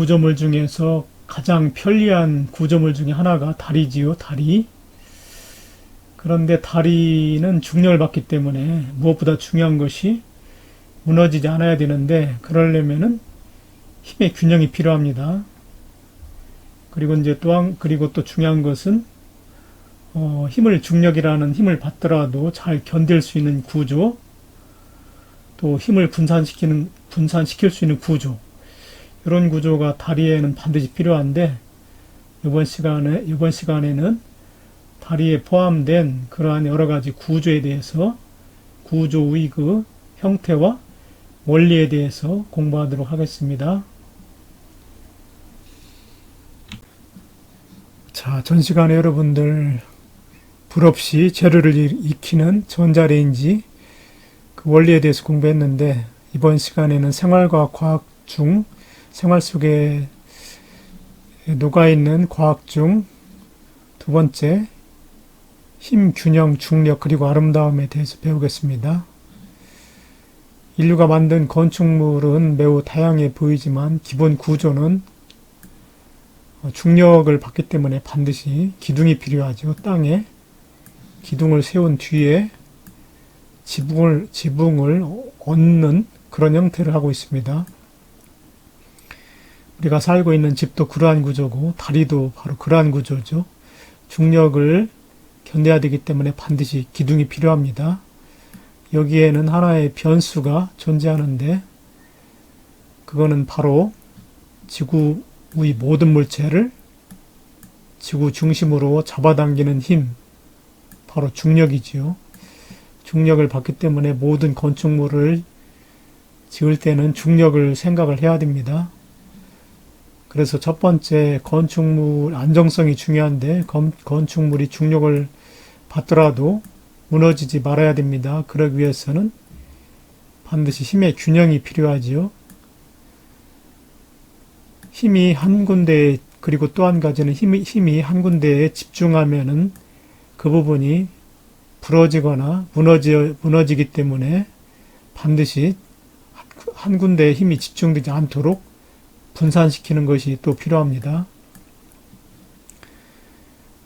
구조물 중에서 가장 편리한 구조물 중에 하나가 다리지요, 다리. 그런데 다리는 중력을 받기 때문에 무엇보다 중요한 것이 무너지지 않아야 되는데 그러려면은 힘의 균형이 필요합니다. 그리고 이제 또한 그리고 또 중요한 것은 어, 힘을 중력이라는 힘을 받더라도 잘 견딜 수 있는 구조, 또 힘을 분산시키는 분산시킬 수 있는 구조 이런 구조가 다리에는 반드시 필요한데 이번 시간에 이번 시간에는 다리에 포함된 그러한 여러 가지 구조에 대해서 구조의 그 형태와 원리에 대해서 공부하도록 하겠습니다. 자, 전 시간에 여러분들 불 없이 재료를 익히는 전자레인지 그 원리에 대해서 공부했는데 이번 시간에는 생활과 과학 중 생활 속에 녹아있는 과학 중 두 번째 힘, 균형, 중력 그리고 아름다움에 대해서 배우겠습니다. 인류가 만든 건축물은 매우 다양해 보이지만 기본 구조는 중력을 받기 때문에 반드시 기둥이 필요하죠. 땅에 기둥을 세운 뒤에 지붕을, 지붕을 얹는 그런 형태를 하고 있습니다. 우리가 살고 있는 집도 그러한 구조고 다리도 바로 그러한 구조죠. 중력을 견뎌야 되기 때문에 반드시 기둥이 필요합니다. 여기에는 하나의 변수가 존재하는데 그거는 바로 지구의 모든 물체를 지구 중심으로 잡아당기는 힘, 바로 중력이지요. 중력을 받기 때문에 모든 건축물을 지을 때는 중력을 생각을 해야 됩니다. 그래서 첫 번째 건축물 안정성이 중요한데 건축물이 중력을 받더라도 무너지지 말아야 됩니다. 그러기 위해서는 반드시 힘의 균형이 필요하지요. 힘이 한 군데에 그리고 또 한 가지는 힘이, 힘이 한 군데에 집중하면은 그 부분이 부러지거나 무너지, 무너지기 때문에 반드시 한 군데에 힘이 집중되지 않도록 분산시키는 것이 또 필요합니다.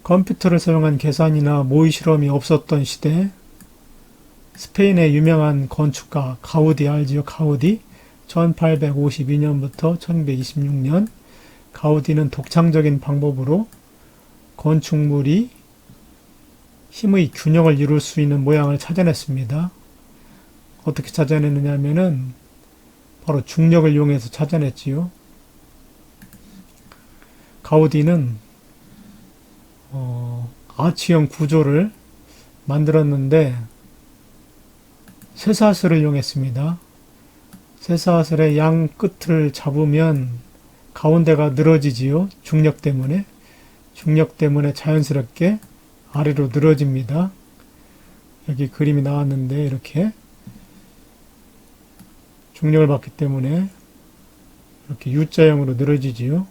컴퓨터를 사용한 계산이나 모의 실험이 없었던 시대, 스페인의 유명한 건축가 가우디 알지요? 가우디 1852년부터 1926년 가우디는 독창적인 방법으로 건축물이 힘의 균형을 이룰 수 있는 모양을 찾아냈습니다. 어떻게 찾아냈느냐면은 바로 중력을 이용해서 찾아냈지요. 가우디는 어, 아치형 구조를 만들었는데 쇠사슬을 이용했습니다. 쇠사슬의 양 끝을 잡으면 가운데가 늘어지지요. 중력 때문에. 중력 때문에 자연스럽게 아래로 늘어집니다. 여기 그림이 나왔는데 이렇게 중력을 받기 때문에 이렇게 U자형으로 늘어지지요.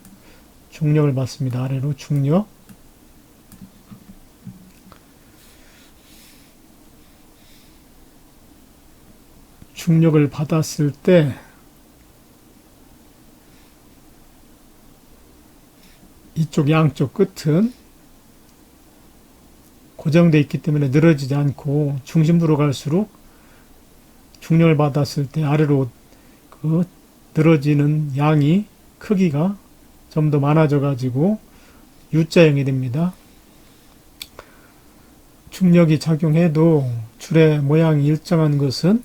중력을 받습니다. 아래로 중력. 중력을 받았을 때 이쪽 양쪽 끝은 고정되어 있기 때문에 늘어지지 않고 중심부로 갈수록 중력을 받았을 때 아래로 그 늘어지는 양이 크기가 좀 더 많아져 가지고 U자형이 됩니다. 중력이 작용해도 줄의 모양이 일정한 것은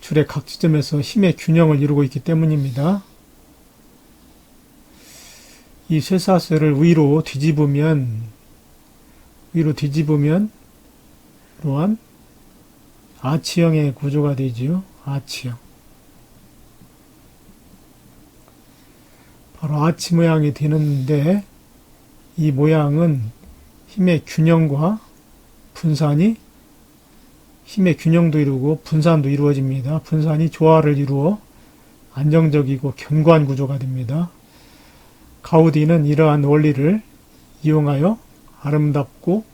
줄의 각 지점에서 힘의 균형을 이루고 있기 때문입니다. 이 쇠사슬을 위로 뒤집으면 위로 뒤집으면 이러한 아치형의 구조가 되지요. 아치형. 바로 아치 모양이 되는데 이 모양은 힘의 균형과 분산이 힘의 균형도 이루고 분산도 이루어집니다. 분산이 조화를 이루어 안정적이고 견고한 구조가 됩니다. 가우디는 이러한 원리를 이용하여 아름답고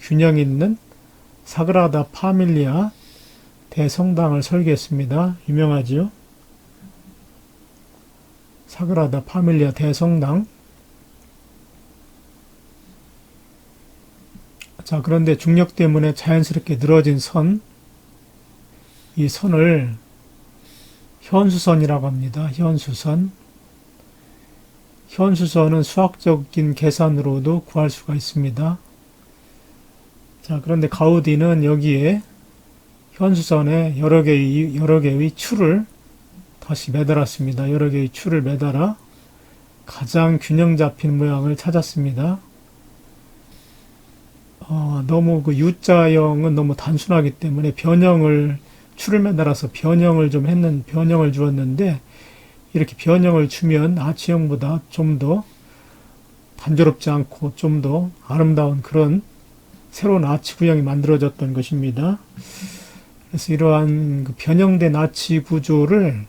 균형 있는 사그라다 파밀리아 대성당을 설계했습니다. 유명하지요? 사그라다 파밀리아 대성당. 자, 그런데 중력 때문에 자연스럽게 늘어진 선, 이 선을 현수선이라고 합니다. 현수선. 현수선은 수학적인 계산으로도 구할 수가 있습니다. 자, 그런데 가우디는 여기에 현수선에 여러 개의, 여러 개의 추를 다시 매달았습니다. 여러 개의 추를 매달아 가장 균형 잡힌 모양을 찾았습니다. 어, 너무 그 U자형은 너무 단순하기 때문에 변형을 추를 매달아서 변형을 좀 했는 변형을 주었는데 이렇게 변형을 주면 아치형보다 좀 더 단조롭지 않고 좀 더 아름다운 그런 새로운 아치 구형이 만들어졌던 것입니다. 그래서 이러한 그 변형된 아치 구조를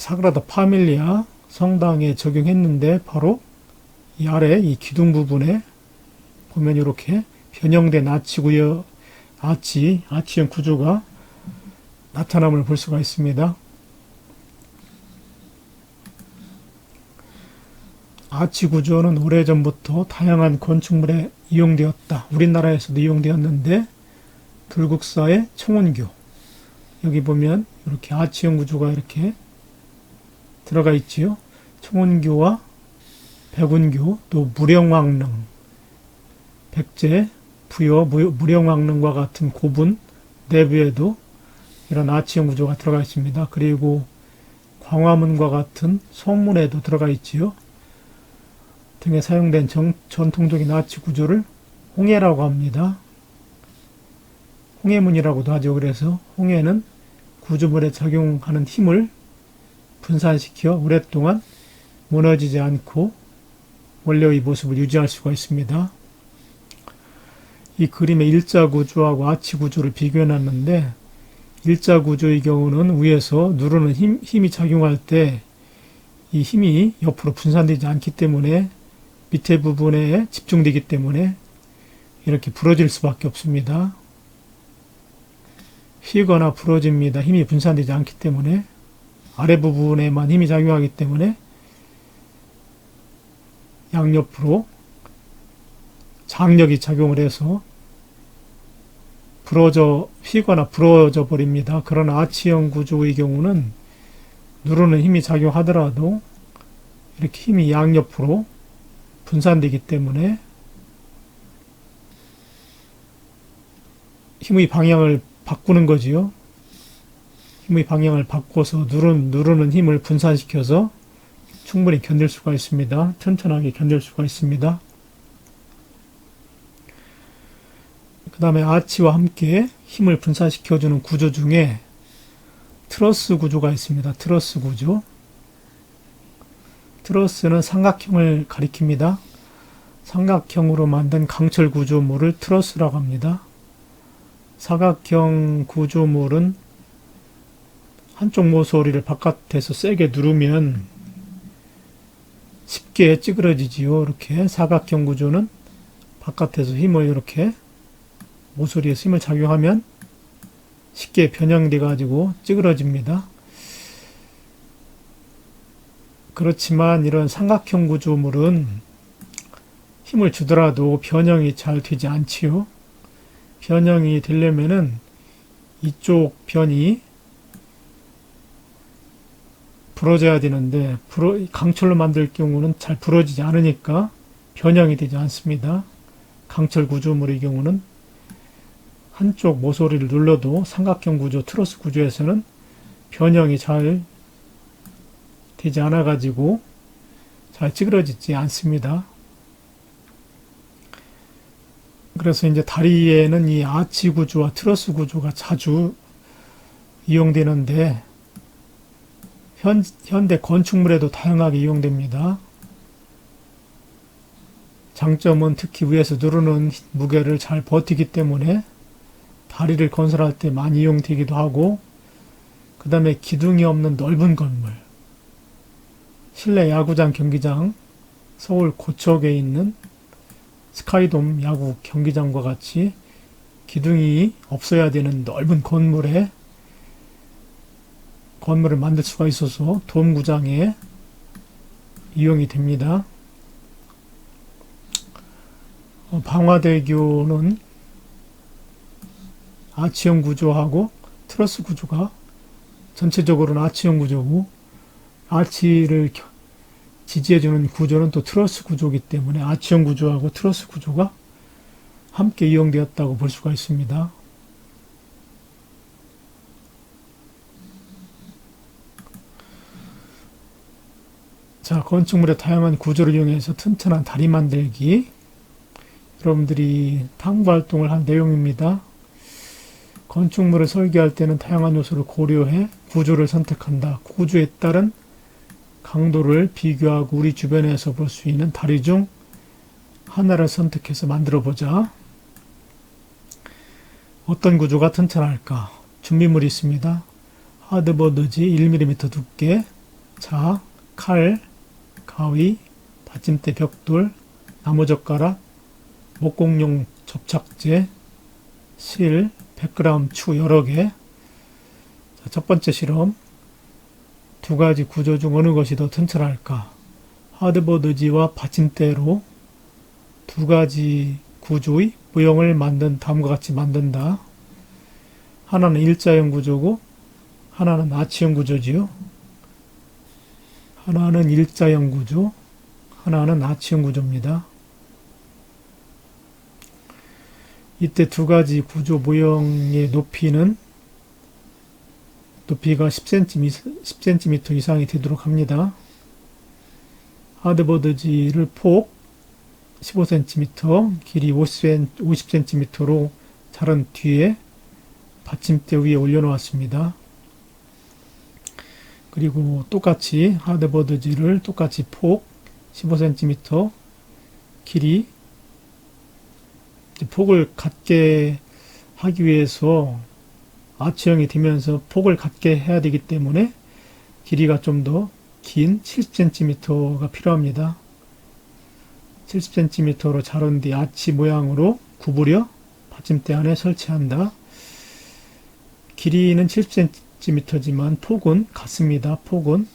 사그라다 파밀리아 성당에 적용했는데 바로 이 아래 이 기둥 부분에 보면 이렇게 변형된 아치 구역 아치 아치형 구조가 나타남을 볼 수가 있습니다. 아치 구조는 오래전부터 다양한 건축물에 이용되었다. 우리나라에서도 이용되었는데 불국사의 청운교 여기 보면 이렇게 아치형 구조가 이렇게 들어가 있지요. 청운교와 백운교 또 무령왕릉 백제 부여 무령왕릉과 같은 고분 내부에도 이런 아치형 구조가 들어가 있습니다. 그리고 광화문과 같은 성문에도 들어가 있지요. 등에 사용된 정, 전통적인 아치 구조를 홍해라고 합니다. 홍해문이라고도 하죠. 그래서 홍해는 구조물에 작용하는 힘을 분산시켜 오랫동안 무너지지 않고 원래의 모습을 유지할 수가 있습니다. 이 그림의 일자 구조하고 아치 구조를 비교해 놨는데 일자 구조의 경우는 위에서 누르는 힘, 힘이 작용할 때 이 힘이 옆으로 분산되지 않기 때문에 밑에 부분에 집중되기 때문에 이렇게 부러질 수밖에 없습니다. 휘거나 부러집니다. 힘이 분산되지 않기 때문에 아래 부분에만 힘이 작용하기 때문에 양옆으로 장력이 작용을 해서 부러져 휘거나 부러져 버립니다. 그러나 아치형 구조의 경우는 누르는 힘이 작용하더라도 이렇게 힘이 양옆으로 분산되기 때문에 힘의 방향을 바꾸는 거지요. 힘의 방향을 바꿔서 누르는, 누르는 힘을 분산시켜서 충분히 견딜 수가 있습니다. 튼튼하게 견딜 수가 있습니다. 그 다음에 아치와 함께 힘을 분산시켜주는 구조 중에 트러스 구조가 있습니다. 트러스 구조. 트러스는 삼각형을 가리킵니다. 삼각형으로 만든 강철 구조물을 트러스라고 합니다. 사각형 구조물은 한쪽 모서리를 바깥에서 세게 누르면 쉽게 찌그러지지요. 이렇게 사각형 구조는 바깥에서 힘을 이렇게 모서리에 힘을 작용하면 쉽게 변형돼 가지고 찌그러집니다. 그렇지만 이런 삼각형 구조물은 힘을 주더라도 변형이 잘 되지 않지요. 변형이 되려면은 이쪽 변이 부러져야 되는데 부러, 강철로 만들 경우는 잘 부러지지 않으니까 변형이 되지 않습니다. 강철 구조물의 경우는 한쪽 모서리를 눌러도 삼각형 구조, 트러스 구조에서는 변형이 잘 되지 않아 가지고 잘 찌그러지지 않습니다. 그래서 이제 다리에는 이 아치 구조와 트러스 구조가 자주 이용되는데 현, 현대 건축물에도 다양하게 이용됩니다. 장점은 특히 위에서 누르는 무게를 잘 버티기 때문에 다리를 건설할 때 많이 이용되기도 하고 그 다음에 기둥이 없는 넓은 건물 실내 야구장 경기장 서울 고척에 있는 스카이돔 야구 경기장과 같이 기둥이 없어야 되는 넓은 건물에 건물을 만들 수가 있어서 돔 구장에 이용이 됩니다. 어, 방화대교는 아치형 구조하고 트러스 구조가 전체적으로는 아치형 구조고 아치를 겨- 지지해주는 구조는 또 트러스 구조이기 때문에 아치형 구조하고 트러스 구조가 함께 이용되었다고 볼 수가 있습니다. 자, 건축물의 다양한 구조를 이용해서 튼튼한 다리 만들기. 여러분들이 탐구 활동을 한 내용입니다. 건축물을 설계할 때는 다양한 요소를 고려해 구조를 선택한다. 구조에 따른 강도를 비교하고 우리 주변에서 볼 수 있는 다리 중 하나를 선택해서 만들어 보자. 어떤 구조가 튼튼할까? 준비물이 있습니다. 하드보드지 1mm 두께, 자, 칼, 가위, 받침대 벽돌, 나무젓가락, 목공용 접착제, 실, 100g 추 여러 개. 자, 첫 번째 실험. 두 가지 구조 중 어느 것이 더 튼튼할까? 하드보드지와 받침대로 두 가지 구조의 모형을 만든 다음과 같이 만든다. 하나는 일자형 구조고 하나는 아치형 구조지요. 하나는 일자형 구조, 하나는 아치형 구조입니다. 이때 두 가지 구조 모형의 높이는 높이가 10cm, 10cm 이상이 되도록 합니다. 하드보드지를 폭 15cm, 길이 50cm로 자른 뒤에 받침대 위에 올려놓았습니다. 그리고 똑같이 하드보드지를 똑같이 폭 15cm, 길이 폭을 갖게 하기 위해서 아치형이 되면서 폭을 갖게 해야 되기 때문에 길이가 좀 더 긴 70cm가 필요합니다. 70cm로 자른 뒤 아치 모양으로 구부려 받침대 안에 설치한다. 길이는 70cm 지만 폭은 같습니다. 폭은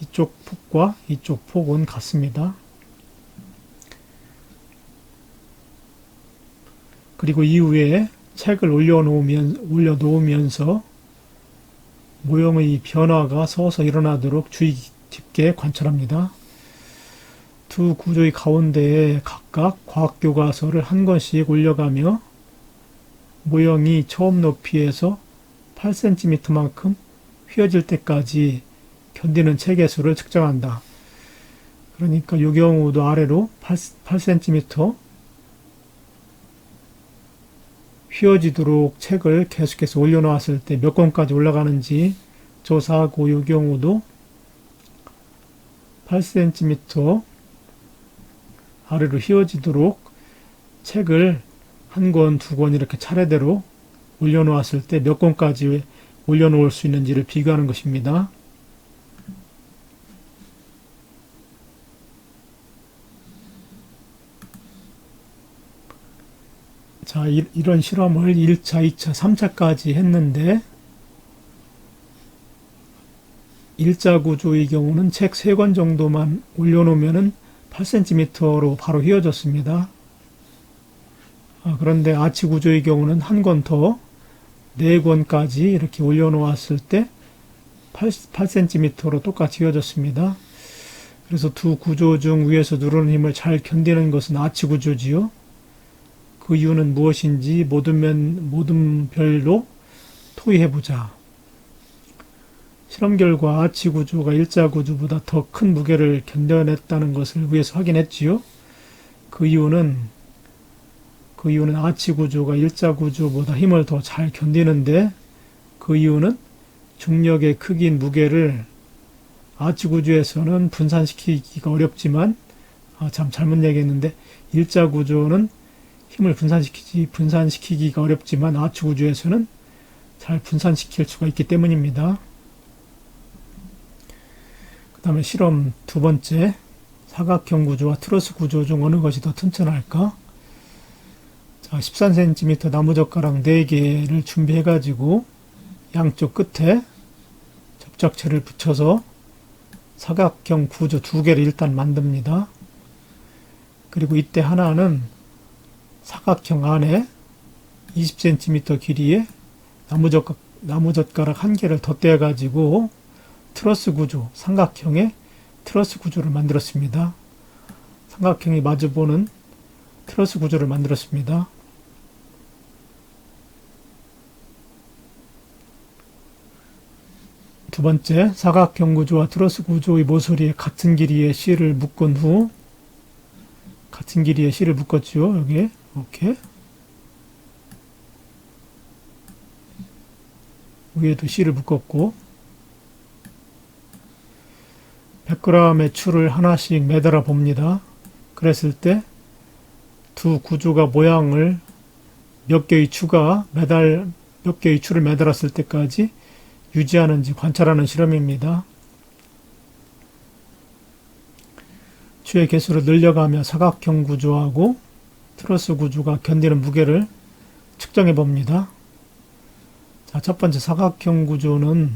이쪽 폭과 이쪽 폭은 같습니다. 그리고 이후에 책을 올려놓으면, 올려놓으면서 모형의 변화가 서서 일어나도록 주의 깊게 관찰합니다. 두 구조의 가운데에 각각 과학교과서를 한 권씩 올려가며 모형이 처음 높이에서 8cm만큼 휘어질 때까지 견디는 책의 수를 측정한다. 그러니까 이 경우도 아래로 8, 8cm 휘어지도록 책을 계속해서 올려놓았을 때 몇 권까지 올라가는지 조사하고 이 경우도 8cm 아래로 휘어지도록 책을 한 권, 두 권 이렇게 차례대로 올려놓았을 때 몇 권까지 올려놓을 수 있는지를 비교하는 것입니다. 자, 이, 런 실험을 1차, 2차, 3차까지 했는데, 1자 구조의 경우는 책 3권 정도만 올려놓으면 8cm로 바로 휘어졌습니다. 아, 그런데 아치 구조의 경우는 한 권 더, 4권까지 이렇게 올려놓았을 때 8, 8cm로 똑같이 휘어졌습니다. 그래서 두 구조 중 위에서 누르는 힘을 잘 견디는 것은 아치 구조지요. 그 이유는 무엇인지 모든 면, 모든 별로 토의해보자. 실험 결과 아치 구조가 일자 구조보다 더 큰 무게를 견뎌냈다는 것을 위해서 확인했지요. 그 이유는 그 이유는 아치 구조가 일자 구조보다 힘을 더 잘 견디는데 그 이유는 중력의 크기인 무게를 아치 구조에서는 분산시키기가 어렵지만 아, 참 잘못 얘기했는데 일자 구조는 힘을 분산시키지 분산시키기가 어렵지만 아치 구조에서는 잘 분산시킬 수가 있기 때문입니다. 그 다음에 실험 두 번째 사각형 구조와 트러스 구조 중 어느 것이 더 튼튼할까? 자, 13cm 나무젓가락 4개를 준비해 가지고 양쪽 끝에 접착체를 붙여서 사각형 구조 두 개를 일단 만듭니다. 그리고 이때 하나는 사각형 안에 20cm 길이의 나무젓가락, 나무젓가락 한 개를 덧대어 가지고 트러스 구조, 삼각형의 트러스 구조를 만들었습니다. 삼각형이 마주보는 트러스 구조를 만들었습니다. 두 번째, 사각형 구조와 트러스 구조의 모서리에 같은 길이의 실을 묶은 후 같은 길이의 실을 묶었죠. 여기에 이렇게 위에도 실을 묶었고 100g의 추를 하나씩 매달아 봅니다. 그랬을 때 두 구조가 모양을 몇 개의 추가 매달 몇 개의 추를 매달았을 때까지 유지하는지 관찰하는 실험입니다. 추의 개수를 늘려가며 사각형 구조하고 트러스 구조가 견디는 무게를 측정해 봅니다. 자, 첫 번째 사각형 구조는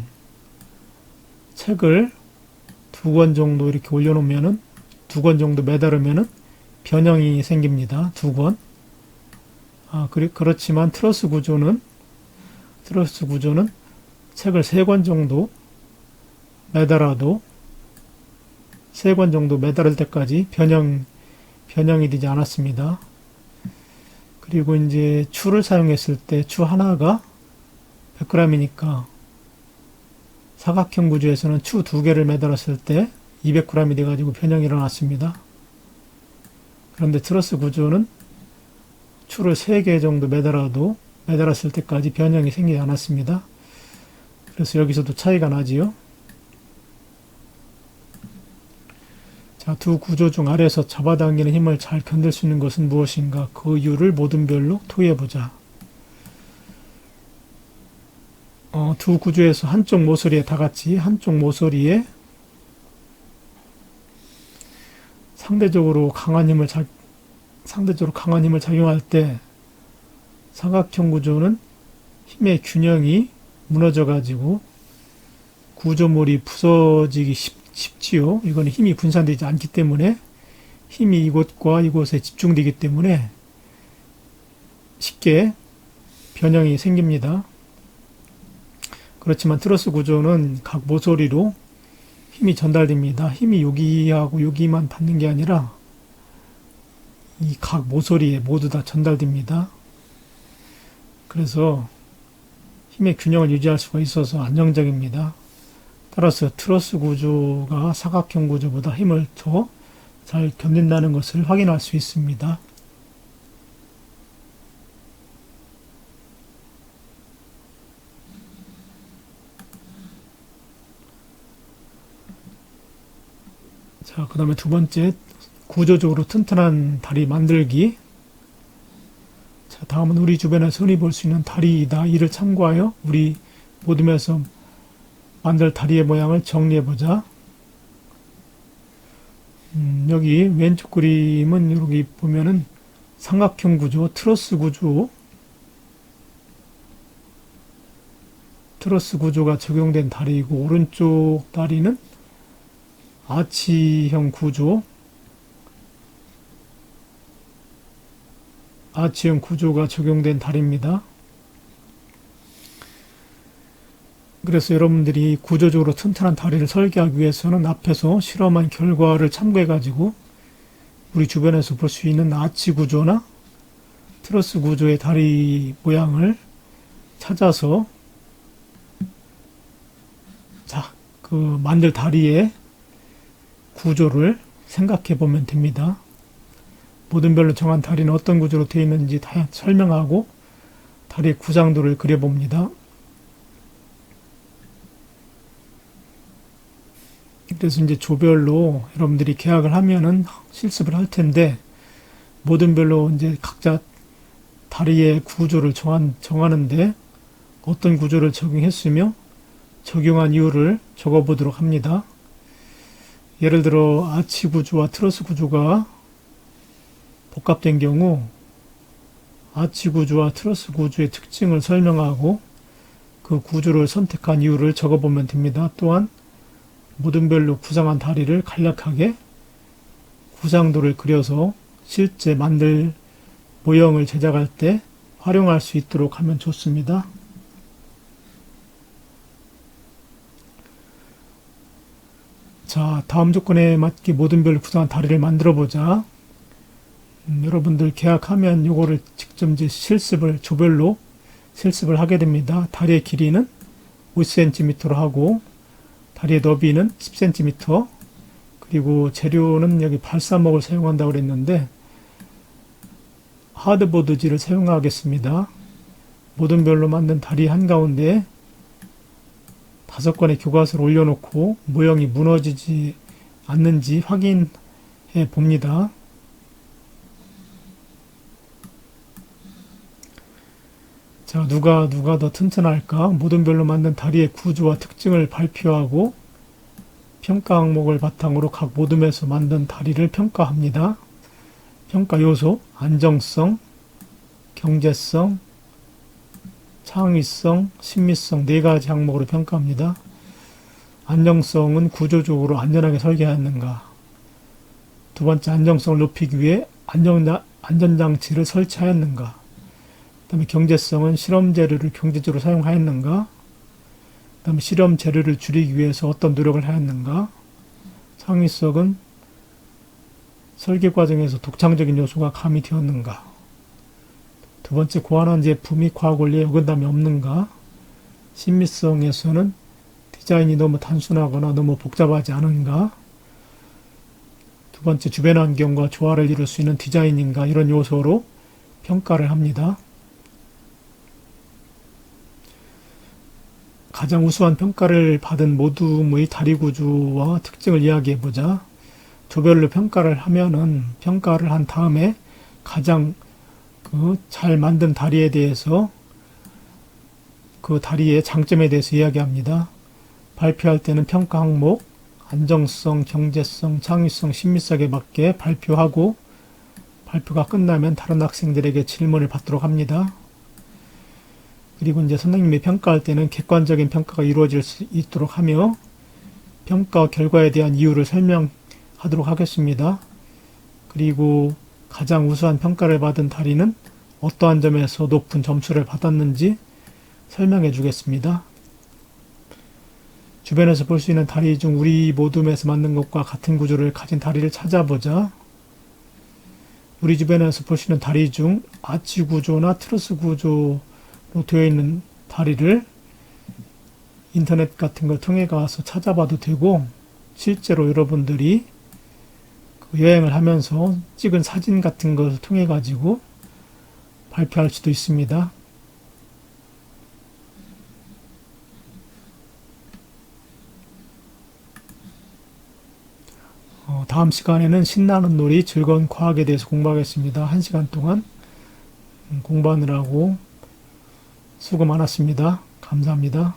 책을 두 권 정도 이렇게 올려놓으면은 두 권 정도 매달으면은 변형이 생깁니다. 두 권. 아, 그리, 그렇지만 트러스 구조는 트러스 구조는 책을 세권 정도 매달아도 세권 정도 매달을 때까지 변형 변형이 되지 않았습니다. 그리고 이제 추를 사용했을 때 추 하나가 100g이니까 사각형 구조에서는 추 두 개를 매달았을 때 200g이 돼가지고 변형이 일어났습니다. 그런데 트러스 구조는 추를 3개 정도 매달아도 매달았을 때까지 변형이 생기지 않았습니다. 그래서 여기서도 차이가 나지요. 자, 두 구조 중 아래에서 잡아당기는 힘을 잘 견딜 수 있는 것은 무엇인가? 그 이유를 모든 별로 토해보자. 어, 두 구조에서 한쪽 모서리에 다 같이 한쪽 모서리에 상대적으로 강한 힘을 작, 상대적으로 강한 힘을 작용할 때 삼각형 구조는 힘의 균형이 무너져 가지고 구조물이 부서지기 쉽, 쉽지요. 이거는 힘이 분산되지 않기 때문에 힘이 이곳과 이곳에 집중되기 때문에 쉽게 변형이 생깁니다. 그렇지만 트러스 구조는 각 모서리로 힘이 전달됩니다. 힘이 여기하고 여기만 받는 게 아니라 이 각 모서리에 모두 다 전달됩니다. 그래서 힘의 균형을 유지할 수가 있어서 안정적입니다. 따라서 트러스 구조가 사각형 구조보다 힘을 더 잘 견딘다는 것을 확인할 수 있습니다. 자, 그 다음에 두 번째, 구조적으로 튼튼한 다리 만들기. 자, 다음은 우리 주변에서 흔히 볼수 있는 다리이다. 이를 참고하여 우리 모둠에서 만들 다리의 모양을 정리해보자. 음, 여기 왼쪽 그림은 여기 보면은 삼각형 구조, 트러스 구조, 트러스 구조가 적용된 다리이고 오른쪽 다리는 아치형 구조, 아치형 구조가 적용된 다리입니다. 그래서 여러분들이 구조적으로 튼튼한 다리를 설계하기 위해서는 앞에서 실험한 결과를 참고해 가지고 우리 주변에서 볼 수 있는 아치 구조나 트러스 구조의 다리 모양을 찾아서 자, 그 만들 다리의 구조를 생각해 보면 됩니다. 모든 별로 정한 다리는 어떤 구조로 되어 있는지 다 설명하고 다리의 구장도를 그려봅니다. 그래서 이제 조별로 여러분들이 계약을 하면은 실습을 할 텐데 모든 별로 이제 각자 다리의 구조를 정한, 정하는데 어떤 구조를 적용했으며 적용한 이유를 적어보도록 합니다. 예를 들어 아치 구조와 트러스 구조가 복합된 경우 아치 구조와 트러스 구조의 특징을 설명하고 그 구조를 선택한 이유를 적어보면 됩니다. 또한 모든별로 구상한 다리를 간략하게 구상도를 그려서 실제 만들 모형을 제작할 때 활용할 수 있도록 하면 좋습니다. 자, 다음 조건에 맞게 모든 별 구상한 다리를 만들어 보자. 음, 여러분들 계약하면 요거를 직접 이제 실습을 조별로 실습을 하게 됩니다. 다리의 길이는 5cm로 하고 다리의 너비는 10cm 그리고 재료는 여기 발사목을 사용한다고 그랬는데 하드보드지를 사용하겠습니다. 모든 별로 만든 다리 한가운데 다섯 건의 교과서를 올려놓고 모형이 무너지지 않는지 확인해 봅니다. 자, 누가 누가 더 튼튼할까? 모든 별로 만든 다리의 구조와 특징을 발표하고 평가 항목을 바탕으로 각 모둠에서 만든 다리를 평가합니다. 평가 요소, 안정성, 경제성, 창의성, 신미성 네 가지 항목으로 평가합니다. 안정성은 구조적으로 안전하게 설계하였는가. 두 번째, 안정성을 높이기 위해 안전, 안전장치를 설치하였는가. 그 다음에 경제성은 실험 재료를 경제적으로 사용하였는가. 그 다음에 실험 재료를 줄이기 위해서 어떤 노력을 하였는가. 창의성은 설계 과정에서 독창적인 요소가 가미되었는가. 두 번째, 고안한 제품이 과학 원리에 어긋남이 없는가. 신미성에서는 디자인이 너무 단순하거나 너무 복잡하지 않은가. 두 번째, 주변 환경과 조화를 이룰 수 있는 디자인인가. 이런 요소로 평가를 합니다. 가장 우수한 평가를 받은 모둠의 다리 구조와 특징을 이야기해 보자. 조별로 평가를 하면은 평가를 한 다음에 가장 그 잘 만든 다리에 대해서 그 다리의 장점에 대해서 이야기합니다. 발표할 때는 평가 항목, 안정성, 경제성, 창의성, 신미성에 맞게 발표하고 발표가 끝나면 다른 학생들에게 질문을 받도록 합니다. 그리고 이제 선생님이 평가할 때는 객관적인 평가가 이루어질 수 있도록 하며 평가 결과에 대한 이유를 설명하도록 하겠습니다. 그리고 가장 우수한 평가를 받은 다리는 어떠한 점에서 높은 점수를 받았는지 설명해 주겠습니다. 주변에서 볼 수 있는 다리 중 우리 모둠에서 만든 것과 같은 구조를 가진 다리를 찾아보자. 우리 주변에서 볼 수 있는 다리 중 아치 구조나 트러스 구조로 되어 있는 다리를 인터넷 같은 걸 통해 가서 찾아봐도 되고 실제로 여러분들이 그 여행을 하면서 찍은 사진 같은 것을 통해 가지고 발표할 수도 있습니다. 어, 다음 시간에는 신나는 놀이, 즐거운 과학에 대해서 공부하겠습니다. 한 시간 동안 음, 공부하느라고 수고 많았습니다. 감사합니다.